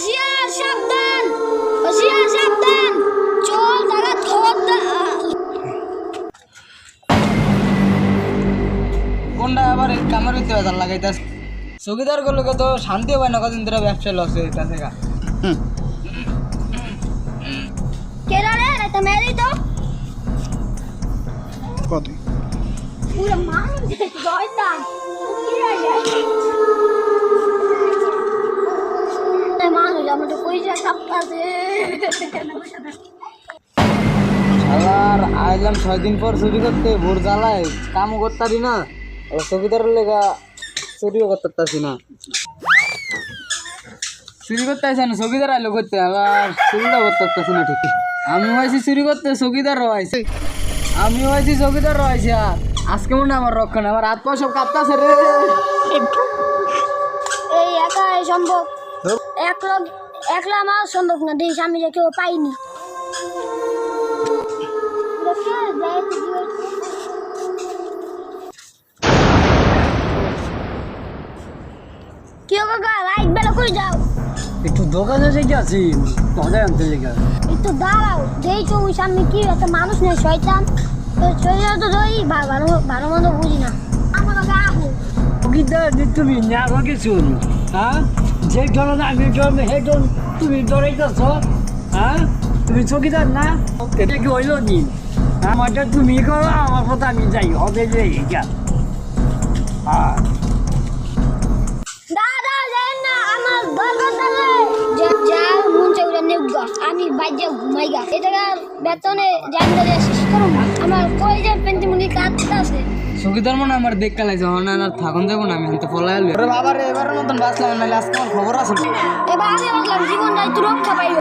হুশিয়ার সাবধান হুশিয়ার সাবধান। চল তারা খবরদার কোনটা আবার কামের ভিতরে লাগাইতাস তো শান্তি হবে না কদিন ধরে ব্যবসা লস হয়ে গেছে গা। কেডা রে এটা মেরি তো? কত পুরো মানুষ জয়দান কি রে? আবার আইলাম ছয় দিন পর চুরি করতে, ভোর জ্বালায়, কামও করতারি না। আবার লেগা চুরিও করতে না। চুরি করতে আসে না, চকিদার আইলো করতে, আবার চুরিটা করতে পারতাছি না ঠিক আমি হয়েছি চুরি করতে চকিদার রয়েছে আমি হয়েছি চকিদার রয়েছে আর আজকে মনে আমার রক্ষণ, আমার হাত পা সব কাঁপতাছে রে। এই একাই সম্ভব। একলা একলা আমার সম্ভব না দেশ আমি যে কেউ পাইনি। কেউ কাকা লাইট বেলা করে যাও? একটু দোকানে থেকে আছি মজা আনতে লেগে একটু দাঁড়াও যেই তো ওই সামনে কি একটা মানুষ নেই শয়তান। তো শরীরে তো ধরি ভালো ভালো মন্দ বুঝি না। আমার কাছে আহো। চকিদার তুমি নেওয়া কিছু হ্যাঁ? যে ধরনের আমি ধরনের সেই ধরন তুমি দৌড়াইতেছ হ্যাঁ? তুমি চকিদার না? এটা কি হইল নি? আমারটা তুমি করো, আমার কথা আমি যাই, হবে যে এটা হ্যাঁ বাইরে ঘুমাই এটা বেতনে জানতে শেষ করুন আমার কই যে পেন্টি মুনি কাটতে আছে। চকিদার মনে আমার দেখ যাও না আর থাকুন যাব না আমি হাতে পলাই আলো বাবা রে এবারের মতন বাঁচলাম নাহলে আজকে আমার খবর আছে এবার আমি জীবন নাই তুই রক্ষা পাইব।